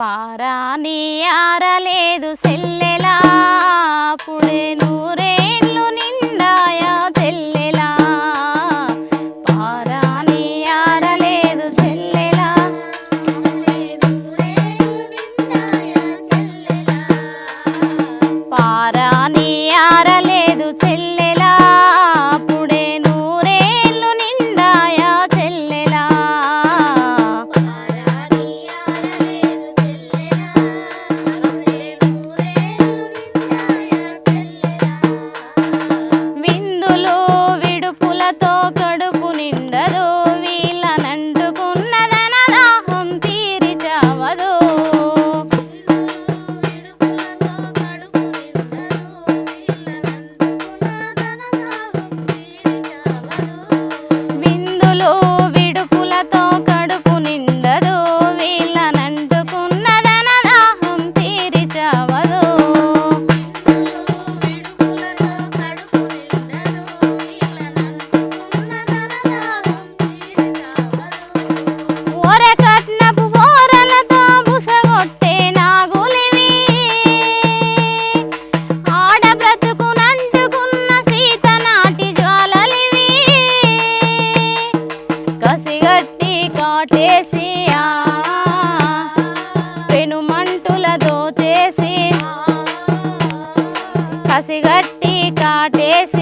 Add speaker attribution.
Speaker 1: పారాని ఆరలేదు cell కాటేసి చేసి కసిగట్టి కాటేసి